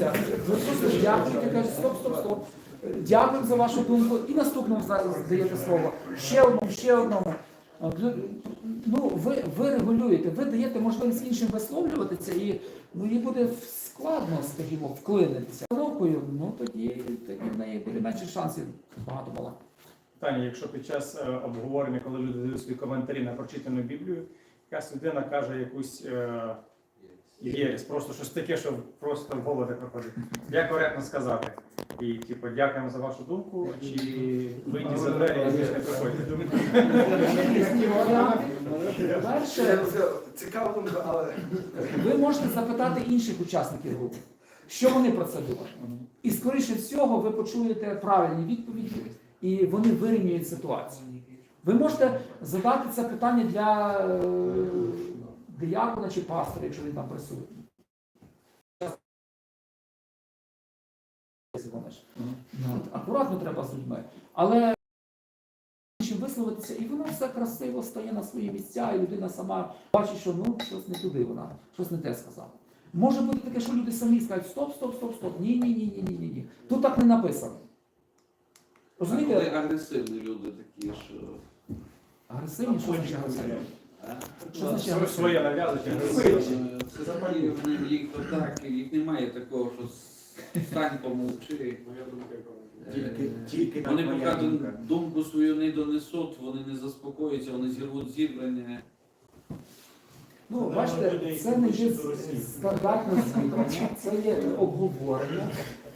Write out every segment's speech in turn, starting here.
Дивіться, ви просто дякуєте, кажете, стоп, стоп, стоп. Дякуємо за вашу думку. І наступному зараз даєте слово. Ще одному, ще одному. Ну, ви, ви регулюєте, ви даєте можливість іншим висловлюватися, і ну, буде складно, скажімо, вклинитися. Коробкою, ну тоді, тоді в неї буде менше шансів багато балакати. Таня, якщо під час е, обговорення, коли люди дають свої коментарі на прочитану Біблію, якась людина каже якусь е, єресь, просто щось таке, що просто в голову не проходить. Як коректно сказати? І типу, дякуємо за вашу думку, чи вийти за двері і більше не приходьте. Перше, цікава але ви можете запитати інших учасників групи, що вони про це думають. І скоріше всього ви почуєте правильні відповіді, і вони вирівнюють ситуацію. Ви можете задати це питання для е, диякона чи пастора, якщо він там присутній. Ну, Акуратно треба з людьми. Але висловитися, і воно все красиво стає на свої місця, і людина сама бачить, що ну щось не туди вона, щось не те сказала. Може бути таке, що люди самі скажуть, стоп, стоп, стоп, стоп, ні, ні, ні, ні, ні, ні, ні. Тут так не написано. Розумієте? агресивні люди такі, що Агресивні, що значить агресивні? Що Своє- агресивні? Своє нав'язують. Е, Це запалює їх то так, їх немає такого, що стань помовчи. тільки, Е, тільки Вони так поки моя дум- думка. думку свою не донесуть, вони не заспокояться, вони зірвуть зібрання. Ну, бачите, це не є стандартне звідування, це є обговорення.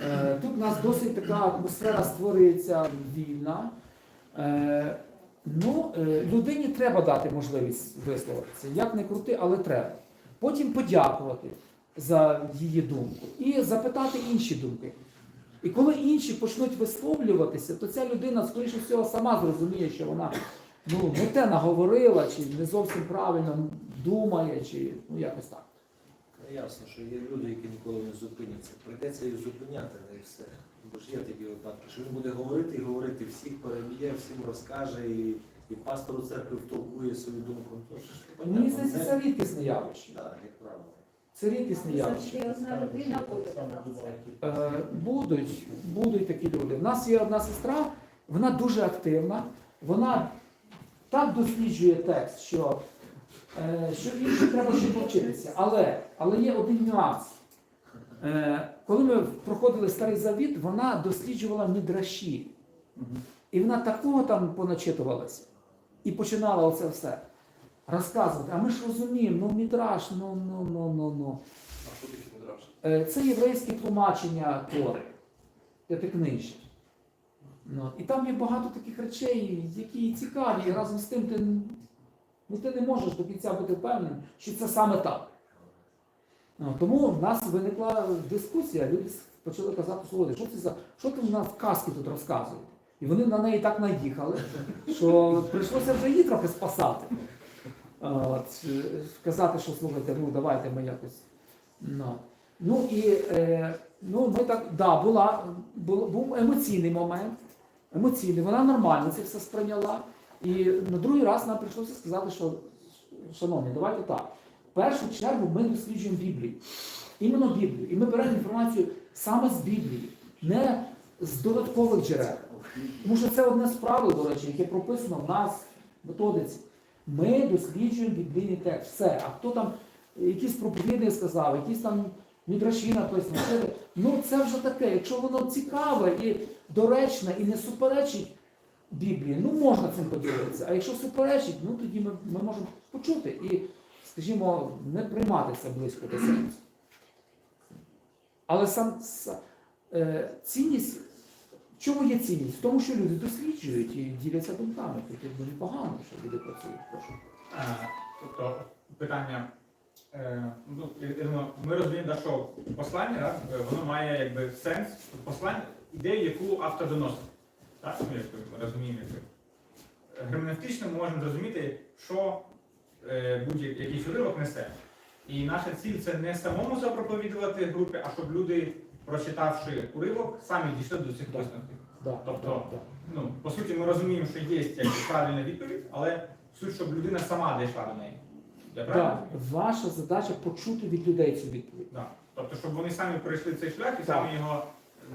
Е, Тут у нас досить така атмосфера створюється вільна. Е, Ну, е, людині треба дати можливість висловитися. Як не крути, але треба. Потім подякувати за її думку і запитати інші думки. І коли інші почнуть висловлюватися, то ця людина, скоріше всього, сама зрозуміє, що вона ну, не те наговорила, чи не зовсім правильно думає, чи ну якось так. Ясно, що є люди, які ніколи не зупиняться. Прийдеться їх зупиняти, не все. Бо ж є такі випадки, що він буде говорити і говорити, всіх переб'є, всім розкаже, і, і пастору церкви втолкує свою думку. Ну, Мені здається, це рідкісне явище. Так, як правило. Це рідкісне явище. Е, будуть, будуть такі люди. У нас є одна сестра, вона дуже активна, вона так досліджує текст, що, е, що інше треба ще повчитися. Але, але є один нюанс. Е, коли ми проходили старий завіт, вона досліджувала мідраші. І вона такого там поначитувалася. І починала оце все розказувати. А ми ж розуміємо, ну мідраш, ну, ну, ну, ну, ну. А що таке мідраш? Е, Це єврейське тлумачення Тори, п'ятикнижжя. Ну, і там є багато таких речей, які цікаві, і разом з тим ти, ну, ти не можеш до кінця бути впевненим, що це саме так. Ну, тому в нас виникла дискусія, люди почали казати, слухайте, що це за що ти в нас казки тут розказуєте? І вони на неї так наїхали, що прийшлося вже її трохи спасати. От, е, казати, що слухайте, ну давайте ми якось. Ну, ну і е, ну, ми так, да, була, був, був емоційний момент. Емоційний, вона нормально це все сприйняла. І на другий раз нам прийшлося сказати, що шановні, давайте так. В першу чергу ми досліджуємо Біблію. Іменно Біблію. І ми беремо інформацію саме з Біблії, не з додаткових джерел. Тому що це одне з правил, до речі, яке прописано в нас в методиці. Ми досліджуємо біблійний текст. Все. А хто там якісь проповідник сказав, якісь там мідраші написано. Ну це вже таке. Якщо воно цікаве і доречне, і не суперечить Біблії, ну можна цим поділитися. А якщо суперечить, ну тоді ми, ми можемо почути і, скажімо, не приймати це близько до серця. Але сам е, цінність, чому є цінність? В тому, що люди досліджують і діляться думками. Якби непогано, що люди працюють. Прошу. Е, Тобто питання. е, Ну, ми розуміємо, що послання, да, воно має якби сенс, послання, ідею, яку автор доносить. Так? Ми розуміємо, герменевтично ми можемо зрозуміти, що е, будь-який уривок несе. І наша ціль це не самому запроповідувати групі, а щоб люди, прочитавши уривок, самі дійшли до цих висновків. Да, Тобто, да, да. Ну, по суті, ми розуміємо, що є правильна відповідь, але суть, щоб людина сама дійшла до неї. Я правильно? Да, ваша задача почути від людей цю відповідь. Да. Тобто, щоб вони самі пройшли цей шлях і Так. самі його.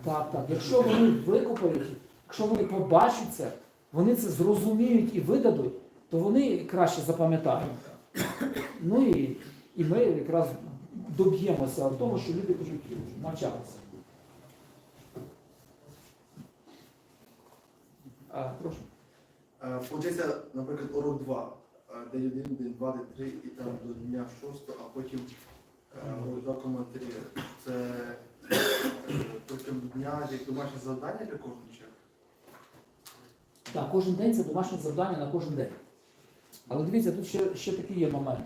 Так, так. Якщо вони викупають, якщо вони побачать це, вони це зрозуміють і видадуть, то вони краще запам'ятають. Ну і, і ми якраз доб'ємося того, що люди будуть навчатися. А, прошу. Е, Получається, наприклад, урок 2. День 1, день 2, день 3 і там до дня 6, а потім е, урок 2 коментарі. Це е, протягом дня як домашнє завдання для кожного чи? Так, кожен день це домашнє завдання на кожен день. Але дивіться, тут ще, ще такий є момент.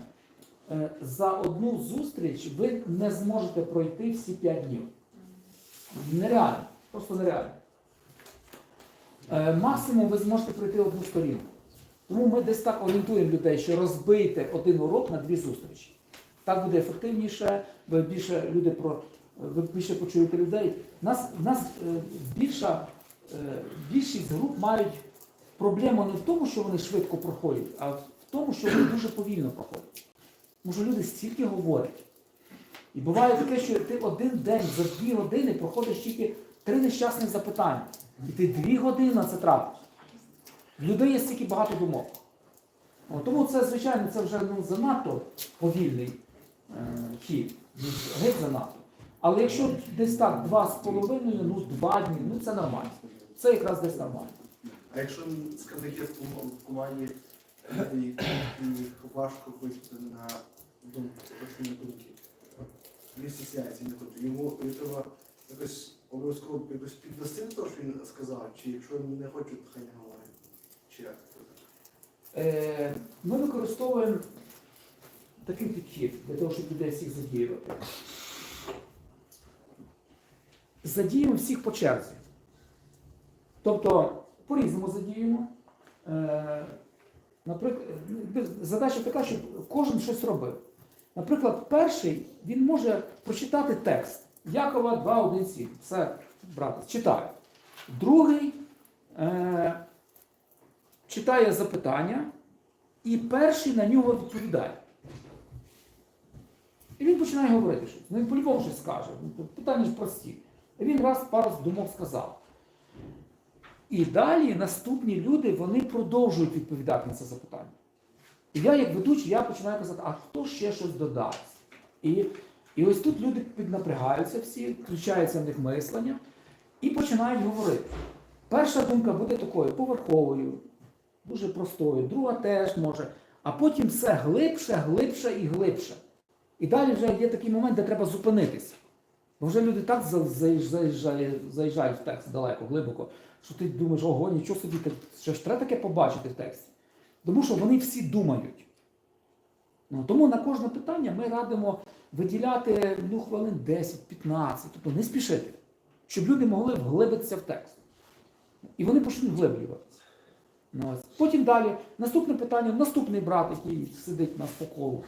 Е, За одну зустріч ви не зможете пройти всі 5 днів. Нереально, просто нереально. Е, Максимум ви зможете пройти одну сторінку. Тому ми десь так орієнтуємо людей, що розбийте один урок на дві зустрічі. Так буде ефективніше, ви більше люди про ви більше почуєте людей. Нас, нас е, більша, більшість груп мають проблему не в тому, що вони швидко проходять, а тому, що вони дуже повільно проходять. Що люди стільки говорять. І буває таке, що ти один день за дві години проходиш тільки три нещасних запитання. І ти дві години на це тратиш. В людей є стільки багато думок. О, тому це, звичайно, це вже ну, занадто повільний е, хід. Геть занадто. Але якщо десь так, два з половиною, ну два дні, ну це нормально. Це якраз десь нормально. А якщо ком- в команді їх важко вийти на думку, на думки. Він не хоче. Йому йому треба якось обов'язково якось підвести того, що він сказав, чи якщо він не хоче, то хай не говорить. Чи як? Е, Ми використовуємо такий підхід для того, щоб людей всіх задіювати. Задіємо всіх по черзі. Тобто по-різному задіємо. Е, Наприклад, задача така, щоб кожен щось робив. Наприклад, перший він може прочитати текст Якова 2.1.7. Все, брати, читає. Другий е, читає запитання, і перший на нього відповідає. І він починає говорити щось. Ну він по-любому щось скаже. Ну, Питання ж прості. І він раз пару думок сказав. І далі наступні люди вони продовжують відповідати на це запитання. І я, як ведучий, я починаю казати, а хто ще щось додасть? І, і ось тут люди піднапрягаються всі, включається в них мислення і починають говорити. Перша думка буде такою поверховою, дуже простою, друга теж може, а потім все глибше, глибше і глибше. І далі вже є такий момент, де треба зупинитися. Бо вже люди так заїжджають, в текст далеко, глибоко, що ти думаєш, ого, нічого собі, що ж треба таке побачити в тексті. Тому що вони всі думають. Ну, тому на кожне питання ми радимо виділяти ну, хвилин 10-15, тобто не спішити, щоб люди могли вглибитися в текст. І вони почнуть вглиблюватися. Ну. Потім далі, наступне питання, наступний брат, який сидить у нас по колу.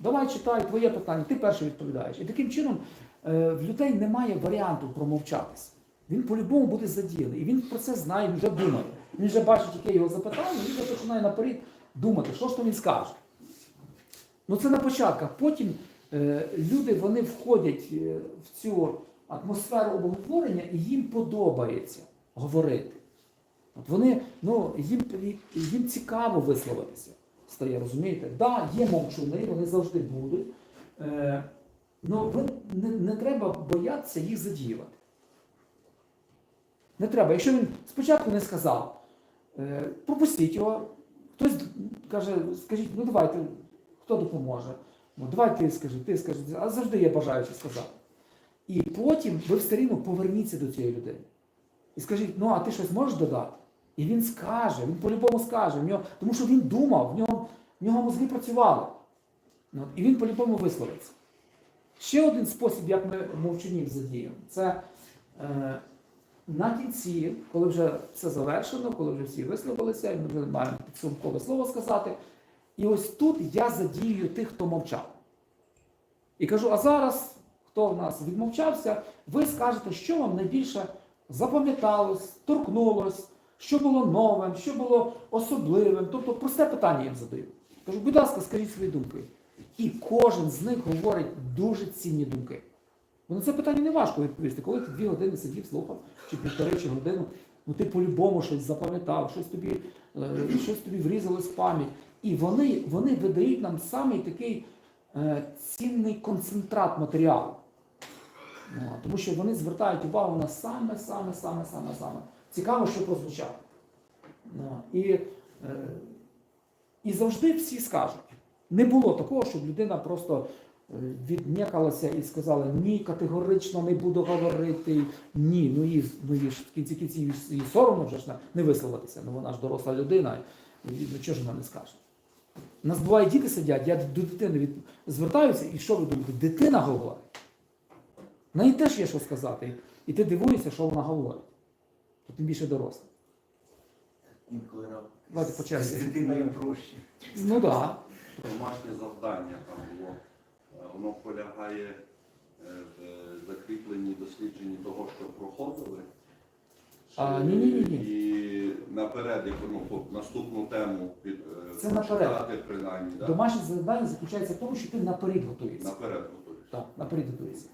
Давай читай твоє питання, ти перший відповідаєш. І таким чином в людей немає варіанту промовчатися. Він по-любому буде задіяний. І він про це знає, він вже думає. Він вже бачить, яке його запитання, він вже починає наперед думати, що ж то він скаже. Ну це на початках. Потім е, люди вони входять е, в цю атмосферу обговорення і їм подобається говорити. От вони, ну, їм, їм цікаво висловитися. Стає, розумієте? Так, да, є мовчуни, вони завжди будуть. Е, ну, ви, не, не треба боятися їх задіювати. Не треба. Якщо він спочатку не сказав, е, пропустіть його, хтось каже, скажіть, ну давайте, хто допоможе? Ну, давай ти скажи, ти скажи, а завжди є бажаючі сказати. І потім ви все рівно поверніться до цієї людини. І скажіть, ну а ти щось можеш додати? І він скаже, він по-любому скаже, в нього, тому що він думав, в нього, в нього мозги працювали. Ну, і він по-любому висловиться. Ще один спосіб, як ми мовчунів задіємо, це е, на кінці, коли вже все завершено, коли вже всі висловилися, і ми вже маємо підсумкове слово сказати. І ось тут я задію тих, хто мовчав. І кажу, а зараз, хто в нас відмовчався, ви скажете, що вам найбільше запам'яталось, торкнулось, що було новим, що було особливим. Тобто просте питання їм задаю. Кажу, будь ласка, скажіть свої думки. І кожен з них говорить дуже цінні думки. Бо на це питання не важко відповісти. Коли ти дві години сидів, слухав, чи півтори, чи годину, ну ти по-любому щось запам'ятав, щось тобі, е, щось тобі врізалось в пам'ять. І вони, вони видають нам самий такий е, цінний концентрат матеріалу. Ну, Тому що вони звертають увагу на саме, саме, саме, саме, саме. Цікаво, що прозвучало. Ну, І, е, і завжди всі скажуть. Не було такого, щоб людина просто е, віднякалася і сказала ні, категорично не буду говорити, ні. Ну і, ну і ж в кінці кінців їй соромно вже ж не висловитися. Ну вона ж доросла людина, і ну чого ж вона не скаже? У нас буває діти сидять, я до дитини від... звертаюся, і що ви думаєте? Дитина говорить. На неї теж є що сказати. І ти дивуєшся, що вона говорить. То тим більше доросла. Інколи Давайте по черзі. з дитиною проще. Ну так. Да. Домашнє завдання там було. Е, Воно полягає е, в закріпленні дослідженні того, що проходили. А, ні-ні-ні-ні. І наперед, як воно по наступну тему під е, Це наперед. принаймні, да? Домашнє завдання заключається в тому, що ти наперед готуєшся. наперед готуєш. Так, наперед готуєшся.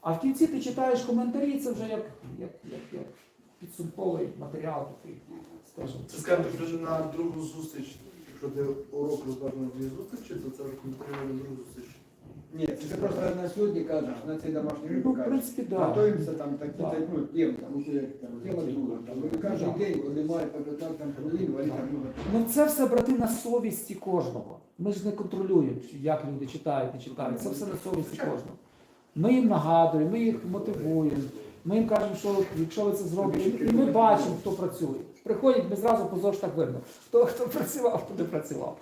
А в кінці ти читаєш коментарі, це вже як, як, як, як підсумковий матеріал такий, скажімо. Це скажемо, вже на другу зустріч. Якщо ти урок розбереш на дві зустрічі, то це вже коментарі на другу зустріч. Ні, це просто на сьогодні кажеш, на цей домашній Ну, в кажеш. принципі, так. Да. Готуємося там такі, Да. так, ну, тем, там, ну, як там, тема друга. Там, кожен день, коли має по 15 там, хвилин, вони там, ну, Ну це все брати на совісті кожного. Ми ж не контролюємо, чи- як люди читають, не читають. Це все на совісті кожного. Ми їм нагадуємо, ми їх мотивуємо. Ми їм кажемо, що якщо ви це зробите, і ми бачимо, хто працює. Приходять, ми зразу по ЗОЖ так видно. Хто хто працював, хто не працював.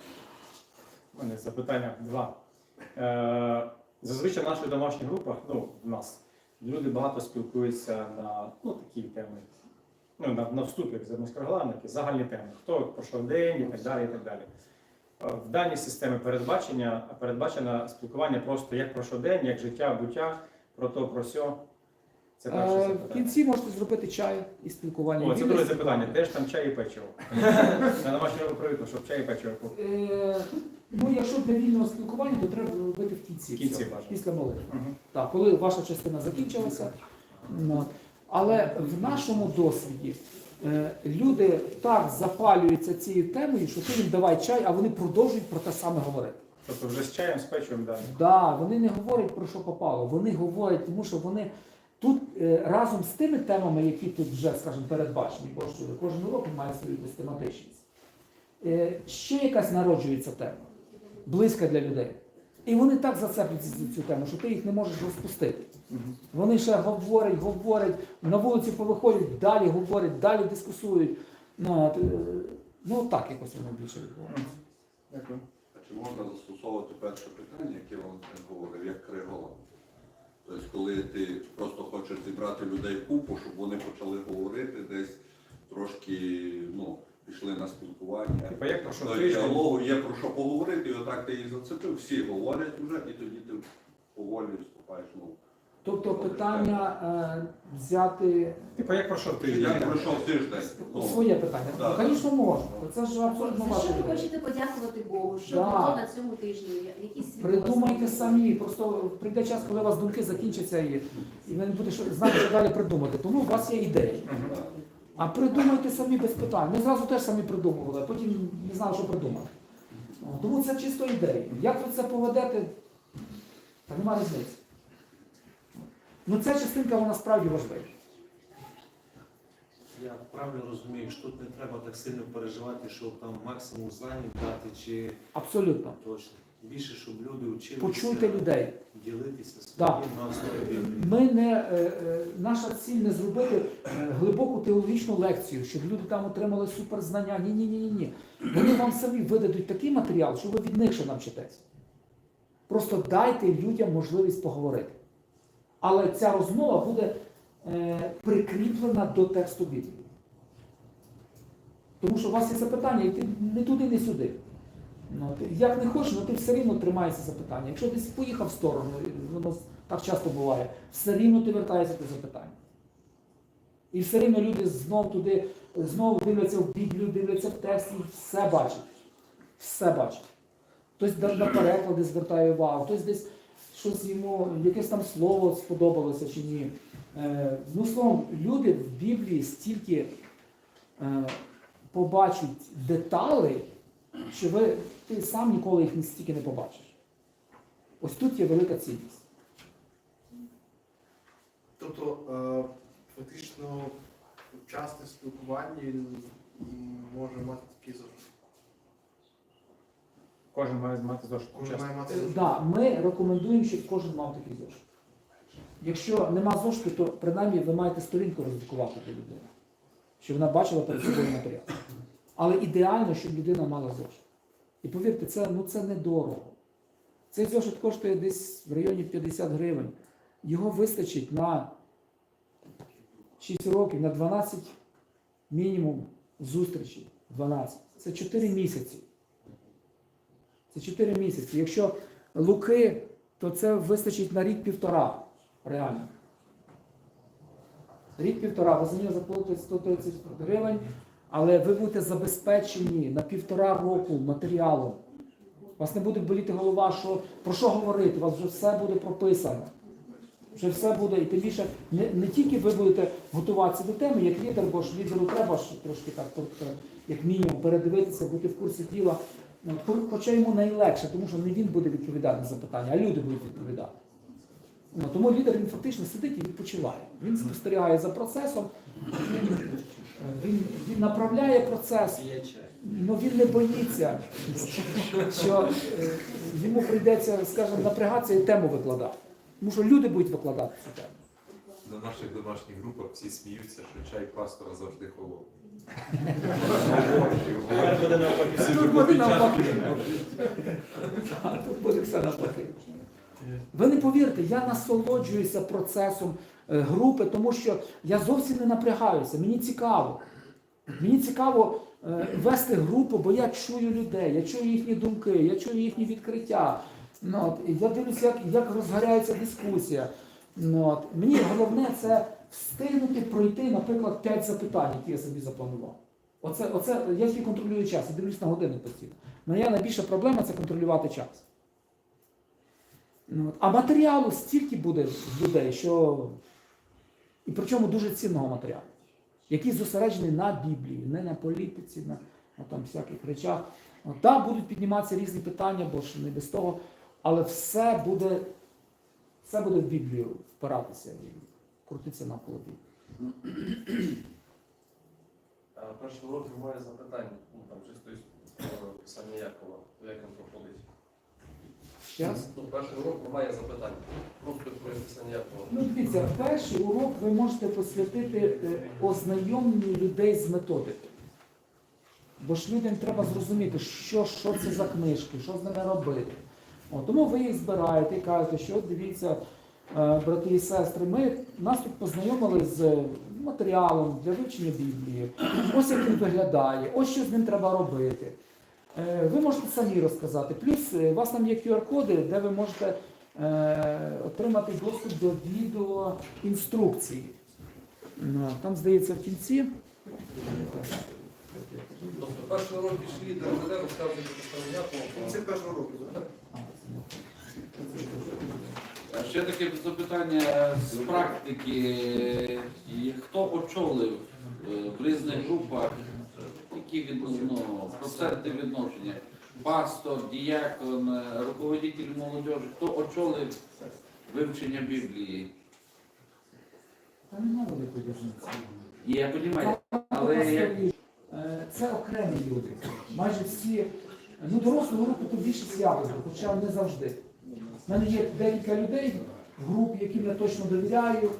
У мене запитання два. Е, зазвичай в наших домашніх групах, ну, в нас, люди багато спілкуються на ну, такі теми. Ну, на, на вступі, як заміськогламники, загальні теми. Хто пройшов день і так далі. І так далі. Е, В даній системі передбачення передбачено спілкування просто як пройшов день, як життя, буття, про то, про сьо. Це перше Е, В запитання. кінці можете зробити чай і спілкування. О, це Вільне друге спілкування. запитання. Теж там чай і печиво. На домашньому привикли, щоб чай і печиво. Е, Ну, якщо для вільного спілкування, то треба робити в кінці. В кінці всього, бажано. після молитви. Мгм. Так, коли ваша частина закінчилася. Ну, Але в нашому досвіді е, люди так запалюються цією темою, що ти їм давай чай, а вони продовжують про те саме говорити. Тобто вже з чаєм, з печивом, да. Да, вони не говорять про що попало. Вони говорять, тому що вони тут е, разом з тими темами, які тут вже, скажімо, передбачені, бо ж кожен урок має свою якусь тематичність. Е, ще якась народжується тема, близька для людей. І вони так зацеплюються за цю тему, що ти їх не можеш розпустити. Вони ще говорять, говорять, на вулицю повиходять, далі говорять, далі дискусують. Ну, от, е, ну так якось воно більше відбувається. Дякую. А чи можна застосовувати перше питання, яке Валентин говорив, як криголам? Тобто, коли ти просто хочеш зібрати людей в купу, щоб вони почали говорити десь трошки, ну, пішли на спілкування. Типа як пройшов До тиждень, діалогу є про що поговорити, і отак ти їх зацепив, всі говорять вже, і тоді ти поволі вступаєш. Ну, Тобто питання е, взяти типа як пройшов тиждень. як пройшов тиждень. Ну, своє питання. Да. Ну, звісно, можна. Це ж абсолютно За ваше. що ви питання. хочете подякувати Богу? Що Да. було на цьому тижні? Якісь свідоцтва? Придумайте самі. Просто прийде час, коли у вас думки закінчаться і, і ви не будете що- знати, що далі придумати. Тому у вас є ідеї. А придумайте самі без питань. Ми зразу теж самі придумували, а потім не знали, що придумати. Тому це чисто ідеї. Як ви це поведете, та нема різниці. Ну ця частинка вона справді важлива. Я правильно розумію, що тут не треба так сильно переживати, щоб там максимум знань дати чи Абсолютно. точно. Більше, щоб люди вчилися Почуйте людей. ділитися своїм на основі Ми не, е, е, наша ціль не зробити е, глибоку теологічну лекцію, щоб люди там отримали суперзнання. Ні, ні, ні, ні, ні. Вони вам самі видадуть такий матеріал, що ви від них ще навчитесь. Просто дайте людям можливість поговорити. Але ця розмова буде е, прикріплена до тексту Біблії. Тому що у вас є запитання, і ти не туди, не сюди. Ну, ти, як не хочеш, ну ти все рівно тримаєшся запитання. Якщо десь поїхав в сторону, воно так часто буває, все рівно ти вертаєшся до запитання. І все рівно люди знов туди, знову дивляться в Біблію, дивляться в текст і все бачать. Все бачать. Хтось на переклади звертає увагу, хтось десь щось йому, якесь там слово сподобалося чи ні. Е, ну, словом, люди в Біблії стільки е, побачать деталей, що ви, ти сам ніколи їх стільки не побачиш. Ось тут є велика цінність. Тобто, е, фактично, часте спілкування може мати такий зошит. Кожен має мати зошит. Кожен має мати зошит. Да, ми рекомендуємо, щоб кожен мав такий зошит. Якщо нема зошиту, то принаймні ви маєте сторінку роздрукувати для людини, щоб вона бачила перед собою матеріал. Але ідеально, щоб людина мала зошит. І повірте, це, ну, це недорого. Цей зошит коштує десь в районі 50 гривень. Його вистачить на 6 років, на 12 мінімум зустрічей. 12. Це 4 місяці. Це 4 місяці. Якщо луки, то це вистачить на рік-півтора. Реально. Рік-півтора, ви за нього заплатите 130 гривень, але ви будете забезпечені на півтора року матеріалом. У вас не буде боліти голова, що, про що говорити, у вас вже все буде прописано. Вже все буде, і тим більше не, не тільки ви будете готуватися до теми, як лідер, бо ж лідеру треба ж трошки так, е, як мінімум, передивитися, бути в курсі діла. Ну, хо- Хоча йому найлегше, тому що не він буде відповідати на запитання, а люди будуть відповідати. Ну, тому лідер він фактично сидить і відпочиває. Він спостерігає за процесом, він, він, він направляє процес, але він не боїться, що е, йому прийдеться, скажімо, напрягатися і тему викладати. Тому що люди будуть викладати цю тему. На наших домашніх групах всі сміються, що чай пастора завжди холодний. Тут буде все навпаки. Ви не повірте, я насолоджуюся процесом е, групи, тому що я зовсім не напрягаюся. Мені цікаво. Мені цікаво е, вести групу, бо я чую людей, я чую їхні думки, я чую їхні відкриття. Ну, я дивлюся, як, розгоряється дискусія. Ну, мені головне це встигнути пройти, наприклад, 5 запитань, які я собі запланував. Оце, оце я тільки контролюю час, я дивлюсь на години постійно. Моя найбільша проблема це контролювати час. Ну. А матеріалу стільки буде людей, що. І причому дуже цінного матеріалу, який зосереджений на Біблії, не на політиці, на, на там всяких речах. От, так, будуть підніматися різні питання, бо ж не без того, але все буде, все буде в Біблію впиратися і крутитися навколо Біблії. А перший урок немає запитань, ну там чисто із е, писання Якова, як він проходить. Ще? Ну, перший урок немає запитань. Просто про писання Якова. Ну, дивіться, перший урок ви можете посвятити е, ознайомленню людей з методики. Бо ж людям треба зрозуміти, що, що це за книжки, що з ними робити. О, тому ви їх збираєте і кажете, що от дивіться, брати і сестри, ми нас тут познайомили з матеріалом для вивчення Біблії. Ось як він виглядає, ось що з ним треба робити. Е, Ви можете самі розказати. Плюс е, у вас там є QR-коди, де ви можете е, отримати доступ до відео інструкції. Ну, Там, здається, в кінці. Тобто перший урок пішли, де про писання Якова. Це першого року. Ще таке запитання з практики. Хто очолив е, в різних групах, які від, ну, проценти відношення? Пастор, діякон, е, руководитель молодежі, хто очолив вивчення Біблії? Я розумію, але як Е, Це окремі люди. Майже всі, ну дорослого групи тут більшість я хоча не завжди. У мене є декілька людей в групі, яким я точно довіряю,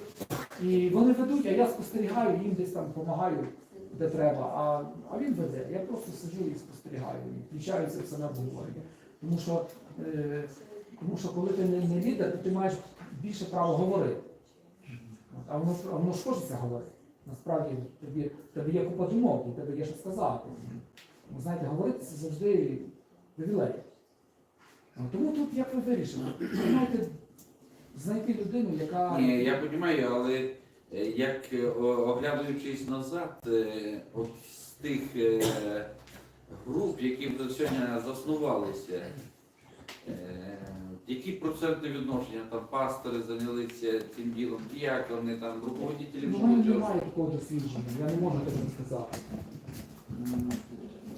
і вони ведуть, а я спостерігаю, їм десь там допомагаю, де треба. А, а він веде. Я просто сиджу і спостерігаю, і включаюся в на обговорення. Тому що, е, тому що коли ти не, не лідер, то ти маєш більше право говорити. А воно, а воно ж хочеться говорити. Насправді тобі, тебе є купа думок, і тебе є що сказати. Знаєте, говорити це завжди привілей. А Тому тут як ви вирішили? Ви маєте знайти людину, яка. Ні, я розумію, але е, як е, о- оглядуючись назад, е, от з тих е, груп, які вже сьогодні заснувалися, Е, Які проценти відношення там пастори зайнялися цим ділом, діякони, там руководителі Ну, в мене молодіжі? немає такого дослідження, я не можу такого сказати. М,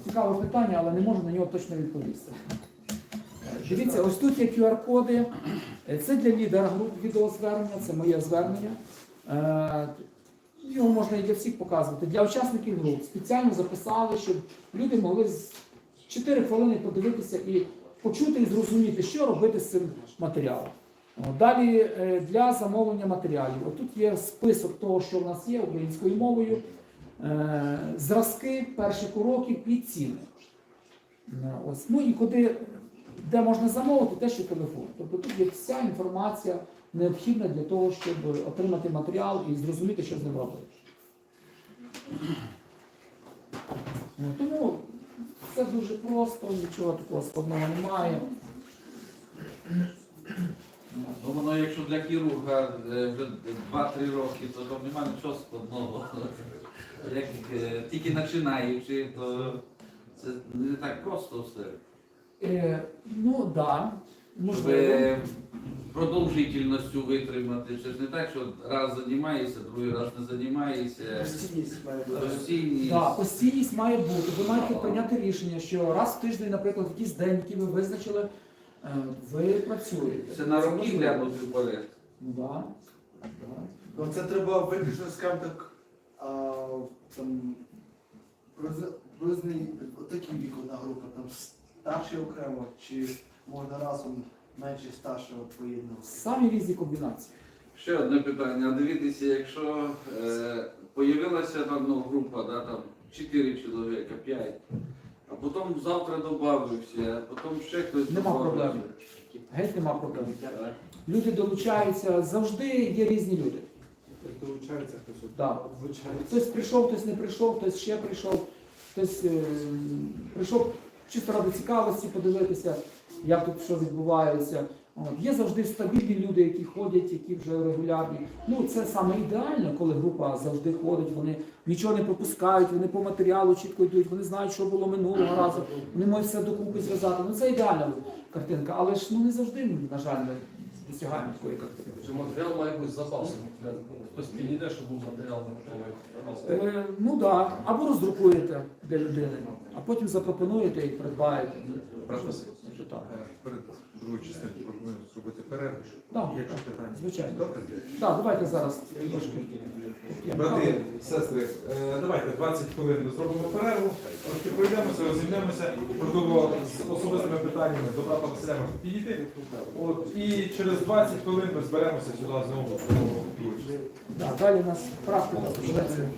Цікаве питання, але не можу на нього точно відповісти. Дивіться, ось тут є QR-коди. Е, Це для лідера груп відеозвернення, це моє звернення. Е, Його можна і для всіх показувати. Для учасників груп спеціально записали, щоб люди могли 4 хвилини подивитися і почути і зрозуміти, що робити з цим матеріалом. Далі е, для замовлення матеріалів. Отут є список того, що в нас є українською мовою, зразки перших уроків і ціни. Ось. Ну і куди, де можна замовити, те, що телефон. Тобто тут є вся інформація необхідна для того, щоб отримати матеріал і зрозуміти, що з ним робити. Тому все дуже просто, нічого такого складного немає. Ну, воно, якщо для хірурга е, вже 2-3 роки, то там немає нічого складного. Як е, тільки починаючи, то це не так просто все. Е, ну так, да, можливо. продовжительністю витримати. Це ж не так, що раз займаєшся, другий раз не займаєшся. Постійність має бути. Постійність. Да, постійність має бути. Ви маєте прийняти рішення, що раз в тиждень, наприклад, в якийсь день, який ви визначили, е, ви працюєте. Це на роки можливо. глянути вперед. Ну да. Да. Ну, це треба виключно, скажімо так, а, там, приз- приблизний, такий вік одна група, там старший окремо, чи можна разом менший старший от поєднувати. Самі різні комбінації. Ще одне питання. Дивіться, якщо е, появилася там ну, група, да, там 4 чоловіка, 5, а потім завтра додався, а потім ще хтось Нема добавився. проблем. Геть нема проблем. Люди долучаються, завжди є різні люди. Долучається хтось. Да. Звичайно. Хтось прийшов, хтось не прийшов, хтось ще прийшов, хтось е, прийшов чисто ради цікавості подивитися, як тут що відбувається. От. Є завжди стабільні люди, які ходять, які вже регулярні. Ну це саме ідеально, коли група завжди ходить, вони нічого не пропускають, вони по матеріалу чітко йдуть, вони знають, що було минулого разу, вони можуть все докупи зв'язати. Ну це ідеальна картинка, але ж ну не завжди, на жаль, досягаємо такої картинки. Чи матеріал має бути з запасом? Хтось підійде, щоб був матеріал. Е, ну так, да. або роздрукуєте для людини, а потім запропонуєте і придбаєте. Прошу. Так. е, перед другу частину пропоную зробити перерву, Да. якщо питання. Звичайно. Добре? Так, давайте зараз трошки. Брати, сестри, е, давайте 20 хвилин ми зробимо перерву, трошки пройдемося, розійдемося, можливо, з особистими питаннями до брата Василя можна підійти. От, і через 20 хвилин ми зберемося сюди знову до другої частини. Да, далі у нас практика починається.